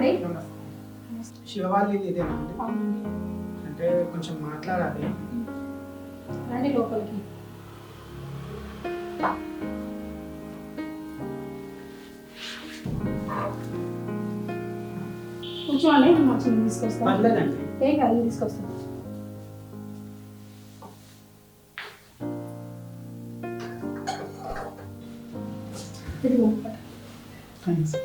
అండి. ఇదేనా అవునండి. అంటే కొంచెం మాట్లాడాలి. రండి లోపలికి. కూర్చోండి నేను వచ్చి తీసుకొస్తాను. ఏం కాదు తీసుకొస్తాను. థ్యాంక్స్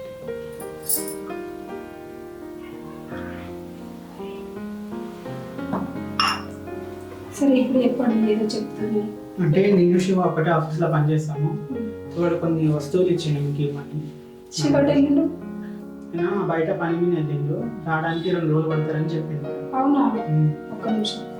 సరే ఇప్పుడు చెప్పండి ఏదో చెప్తాను. అంటే నేను శివ ఒకటే ఆఫీస్లో పనిచేస్తాము. వాడు కొన్ని వస్తువులు ఇచ్చిండు మీకు వెళ్ళిండు? నేను బయట పని మీద వెళ్ళిండు. రావడానికి రెండు రోజులు పడతారని చెప్పిండు. అవునా. ఒక్క నిమిషం.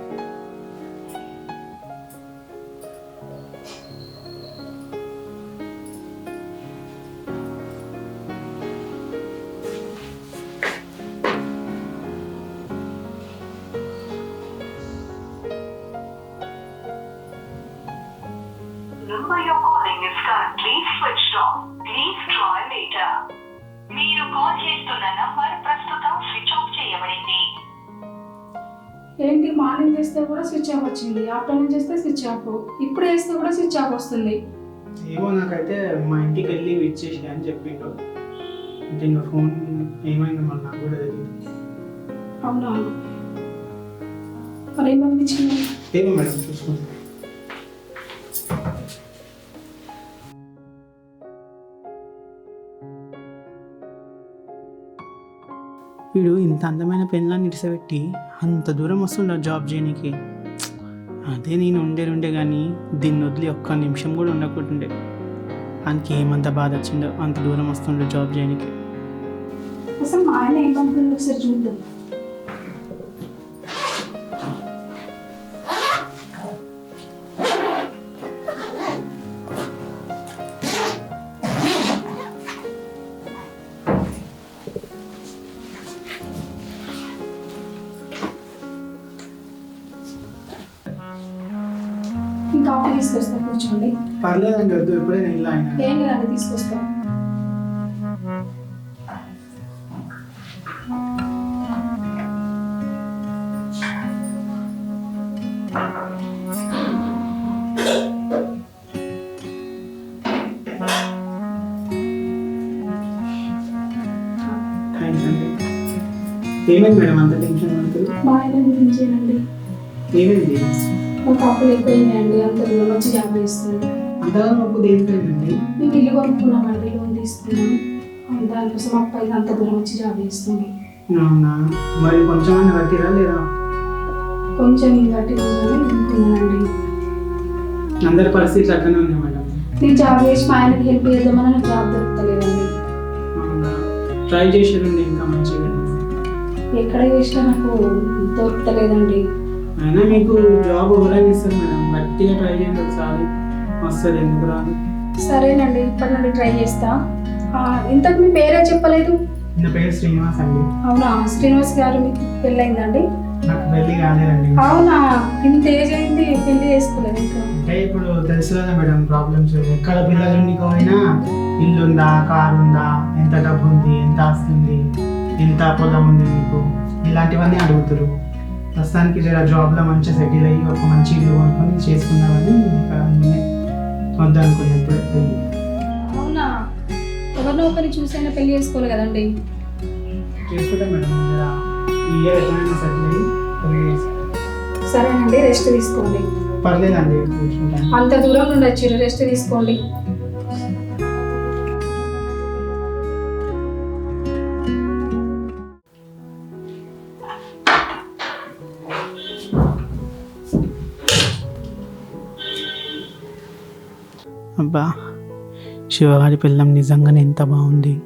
Number you're calling is currently switched off. Please try later. మీరు కాల్ చేస్తున్న నంబర్ ప్రస్తుతం స్విచ్ ఆఫ్ చేయబడింది ఏంటి మార్నింగ్ చేస్తే కూడా స్విచ్ ఆఫ్ వచ్చింది ఆఫ్టర్నూన్ చేస్తే స్విచ్ ఆఫ్. ఇప్పుడు వేస్తే కూడా స్విచ్ ఆఫ్ వస్తుంది. ఏమో నాకైతే మా ఇంటికి వెళ్ళి ఇచ్చేసి అని చెప్పిండు. అంటే ఇంకా ఫోన్ ఏమైందో మరి నాకు కూడా తెలియదు అవునా? మరి ఏం పంపించింది ఏమో మేడం చూసుకుంటాం వీడు ఇంత అందమైన పెన్లాన్ని ఇడిసబెట్టి అంత దూరం వస్తుండ జాబ్ చేయడానికి అదే నేను ఉండే ఉండే కానీ దీన్ని వదిలి ఒక్క నిమిషం కూడా ఉండకుంటుండే. ఆయనకి ఏమంత బాధ వచ్చిందో అంత దూరం వస్తుండే జాబ్ చేయడానికి అసలు ఆయన ఒకసారి చూద్దాం. తీసుకొస్తా కూర్చోండి. పర్లేదండి వద్దు ఎప్పుడే నేను ఇలా అయినా. ఏం లేదండి తీసుకొస్తా. థ్యాంక్స్ అండి ఏమైంది మేడం అంత టెన్షన్ పడుతుంది మా ఆయన గురించేనండి ఏమైంది? అప్పులు ఎక్కువైనాయండి. అంత దూరం వచ్చి అంతగా నొప్పు దేనికైందండి? మేము ఇల్లు కొనుక్కున్నామండి లోన్ తీసుకున్నాం. దానికోసం అంత దూరం వచ్చి అవునా? మరి కొంచెమైనా కట్టిరా లేదా? కొంచెం అనుకున్నానండి అందరి పరిస్థితులు అట్లనే ఉన్నాయి మేడం. నేను జాబ్ చేసి మా ఆయనకి హెల్ప్ చేద్దామని నాకు జాబ్ దొరకలేదండి. అవునా? ట్రై చేసిరండి ఇంకా మంచిగా? ఎక్కడ చేసినా నాకు దొరకలేదండి. అయినా మీకు జాబ్ ఎవరైనా ఇస్తారు మేడం గట్టిగా ట్రై చేయండి ఒకసారి. వస్తుంది ఎందుకు రాదు? సరేనండి ఇప్పటి నుండి ట్రై చేస్తా. ఇంతకు మీ పేరే చెప్పలేదు? నా పేరు శ్రీనివాస్ అండి. అవునా? శ్రీనివాస్ గారు మీకు పెళ్ళయిందండి నాకు పెళ్ళి కాలేదండి. అవునా? ఇంత ఏజ్ అయింది పెళ్ళి చేసుకోలేదు ఇంకా. అంటే ఇప్పుడు తెలుసు కదా మేడం ప్రాబ్లమ్స్ ఎక్కడ పిల్లలు పోయినా ఇల్లు ఉందా కారు ఉందా ఎంత డబ్బు ఉంది ఎంత ఆస్తి ఉంది ఎంత పొలం ఉంది మీకు ఇలాంటివన్నీ అడుగుతారు ప్రస్తుతానికి జర జాబ్లో మంచిగా సెటిల్ అయ్యి ఒక మంచి ఇల్లు కొనుక్కొని చేసుకుందామని ఇంకా నేనే వద్దనుకున్నాను ఇప్పుడు పెళ్ళి. అవునా? ఎవరినో ఒకరిని చూసైనా పెళ్ళి చేసుకోవాలి కదండి. చేసుకుంటా మేడం జర ఈ ఇయర్ ఎట్లయినా సెటిల్ అయ్యి చేసుకుంటా. సరేనండి రెస్ట్ తీసుకోండి. పర్లేదండి చూసుకుంటాను. అంత దూరం నుండి వచ్చారు రెస్ట్ తీసుకోండి. అబ్బా శివగారి పిల్లం నిజంగానే ఎంత బాగుంది.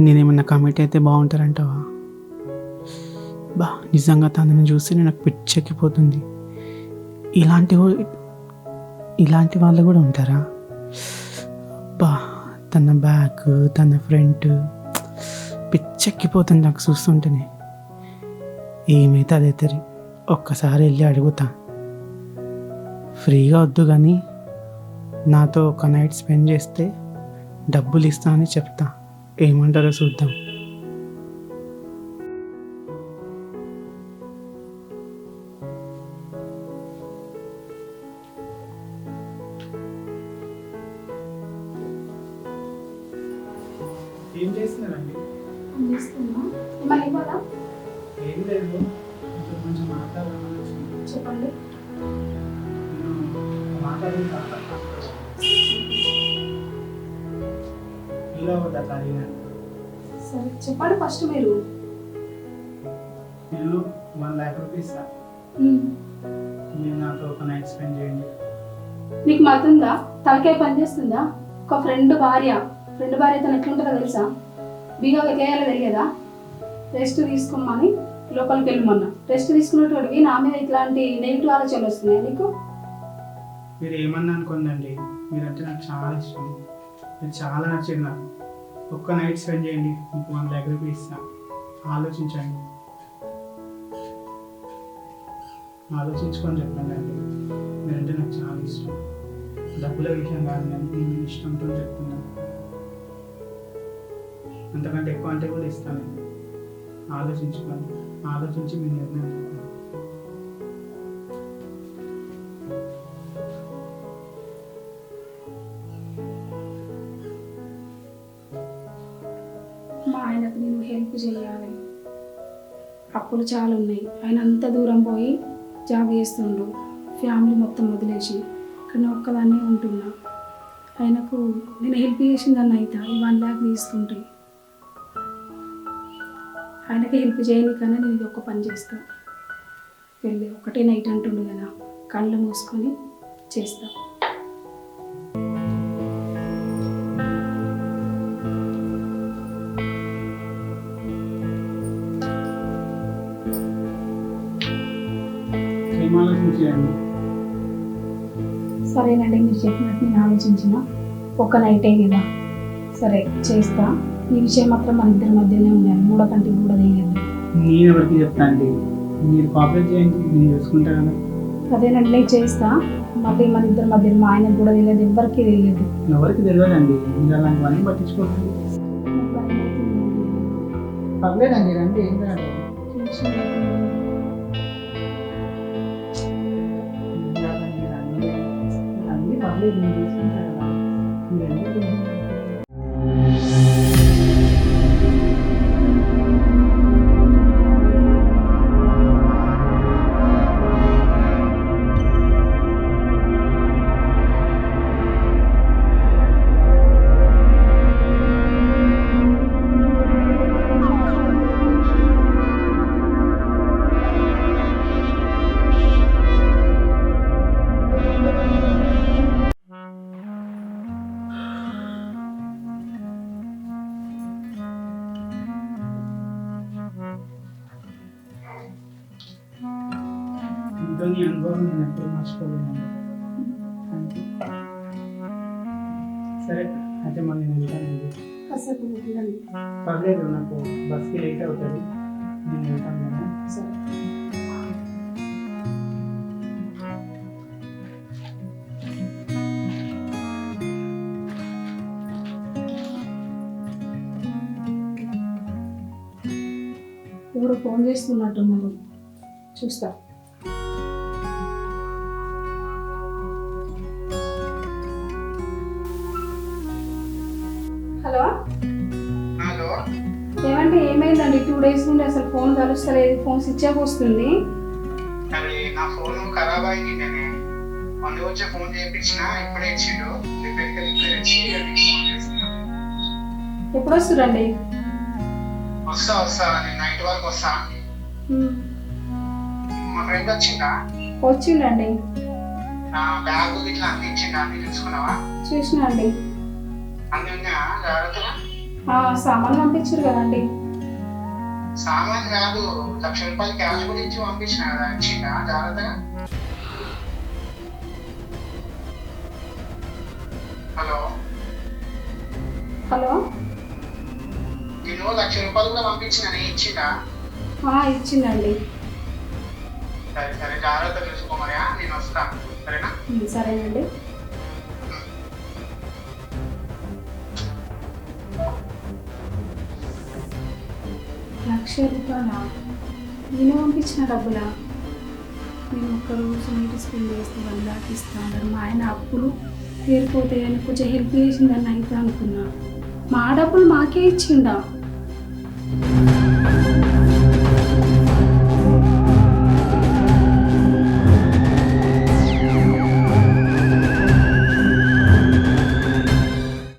నేనేమన్నా కమిట్ అయితే బాగుంటారంటావా? బా నిజంగా తనని చూస్తే నాకు పిచ్చెక్కిపోతుంది. ఇలాంటి ఇలాంటి వాళ్ళు కూడా ఉంటారా? బా తన బ్యాక్ తన ఫ్రంట్ పిచ్చెక్కిపోతుంది నాకు చూస్తుంటేనే. ఏమైతే అదే తరి ఒక్కసారి వెళ్ళి అడుగుతా. ఫ్రీగా వద్దు కానీ నాతో ఒక నైట్ స్పెండ్ చేస్తే డబ్బులు ఇస్తా అని చెప్తా. ఏమంటారో చూద్దాం. ఏం చేస్తున్నారండి? అందిస్తున్నా. ఏమన్నా ఇవ్వాలా? ఏం లేదు. కొంచెం కొంచెం మాట్లాడాలని వచ్చింది. చెప్పండి. నేను మాట్లాడిన తర్వాత ఇలా వద్దా ఖాళీగా సరే చెప్పండి ఫస్ట్ మీరు. నేను వన్ ల్యాక్ రూపీస్. మీరు నాతో ఒక నైట్ స్పెండ్ చేయండి. నీకు మతుందా? తలకాయ పని చేస్తుందా? ఒక ఫ్రెండ్ భార్య. ఫ్రెండ్ భార్య తను ఎట్లుంటుందో తెలుసా? బీగా వెకేయాలో తెలియదా రెస్ట్ తీసుకోమని లోపలికి వెళ్ళమన్నా రెస్ట్ తీసుకున్నటువంటి నా మీద ఇట్లాంటి నెగిటివ్ ఆలోచనలు వస్తున్నాయి నీకు? మీరు ఏమన్నా అనుకోండి మీరంటే నాకు చాలా ఇష్టం. మీరు చాలా నచ్చింది నాకు. ఒక్క నైట్ స్పెండ్ చేయండి. మీకు వన్ ల్యాక్ రూపీస్ ఇస్తాను ఆలోచించండి. ఆలోచించుకొని చెప్పండి అండి. మీరంటే నాకు చాలా ఇష్టం. డబ్బుల విషయం కాదు కానీ నేను మీ ఇష్టంతో చెప్తున్నాను అంతకంటే ఎక్కువ అంటే కూడా ఇస్తానండి. ఆలోచించుకోండి ఆలోచించి మీ నిర్ణయం మా ఆయనకు నేను హెల్ప్ చేయాలి. అప్పులు చాలా ఉన్నాయి. ఆయన అంత దూరం పోయి జాబ్ చేస్తుండు. ఫ్యామిలీ మొత్తం వదిలేసి ఇక్కడ ఒక్కదాన్నే ఉంటున్నా. ఆయనకు నేను హెల్ప్ చేసిందని అయితే ఈ వన్ ల్యాక్ తీసుకుంటే. ఆయనకి హెల్ప్ చేయని కన్నా నేను ఇది ఒక్క పని చేస్తాను వెళ్ళి ఒకటే నైట్ అంటుండు కదా కళ్ళు మూసుకొని చేస్తాను ఆలోచించండి సరేనండి మీరు చెప్పినట్టు నేను ఆలోచించిన. ఒక నైటే కదా. సరే చేస్తా. ఈ విషయం మాత్రం మన ఇద్దరి మధ్యనే ఉండాలి. మూడో కంటికి కూడా తెలియదు. నేను ఎవరికి చెప్తా అండి మీరు కాపరేట్ చేయండి. నేను చూసుకుంటా కదా. అదేనండి నేను చేస్తా. మళ్ళీ మన ఇద్దరి మధ్య మా ఆయనకు కూడా తెలియదు. ఎవ్వరికీ తెలియదు. ఎవరికి తెలియదండి. మీరు అలాంటివన్నీ పట్టించుకోకండి. పర్లేదండి రండి ఏం కాదు. అన్నీ పర్లేదు నేను చూసుకుంటా కదా మీరు ఎందుకు టెన్షన్ పడతారు? You. సరే అయితే మళ్ళీ నేను వెళ్తానండి కాసేపు ఉండండి. పర్లేదు నాకు బస్కి లేట్ అవుతుంది. నేను వెళ్తాను కదా. సరే. ఎవరు ఫోన్ చేస్తున్నట్టున్నారు చూస్తా. డేస్ నుండి అసలు ఫోన్ కలుస్తలేదు ఫోన్ స్విచ్ ఆఫ్ వస్తుంది. అది నా ఫోన్ ఖరాబ్ అయింది నేను. మందు వచ్చి ఫోన్ చేయించిన ఇప్పుడే ఇచ్చిండు. రిపేర్కి రిపేర్ ఇచ్చి ఫోన్ చేస్తున్నా. ఎప్పుడు వస్తురండి వస్తా వస్తా. నేను నైట్ వరకు వస్తా. మా ఫ్రెండ్ వచ్చిందా వచ్చిండండి. నా బ్యాగ్ ఇట్లా అన్ని ఇచ్చిండా అన్ని చూసుకున్నావా? చూసినా అండి. అన్ని ఉన్నాయా? జాగ్రత్తగా. సామాన్ పంపించారు కదండి. సామాన్ కాదు లక్ష రూపాయలు క్యాష్ ఇచ్చి పంపించిన కదా ఇచ్చిందా జాగ్రత్తగా. హలో. హలో. నేను లక్ష రూపాయలు కూడా పంపించిన? ఇచ్చిందా ఆ, ఇచ్చిండండి సరే సరే జాగ్రత్త చూసుకోమరియా నేను వస్తాను సరేనా? సరేనండి. లక్ష రూపాయల నేను పంపించిన డబ్బులా నేను ఒక్కరోజు నీటి స్పెండ్ చేస్తే వన్ లాక్ ఇస్తాను మా ఆయన అప్పులు తీరిపోతాయని కొంచెం హెల్ప్ చేసిందని అయితే అనుకున్నా మా డబ్బులు మాకే ఇచ్చిండా?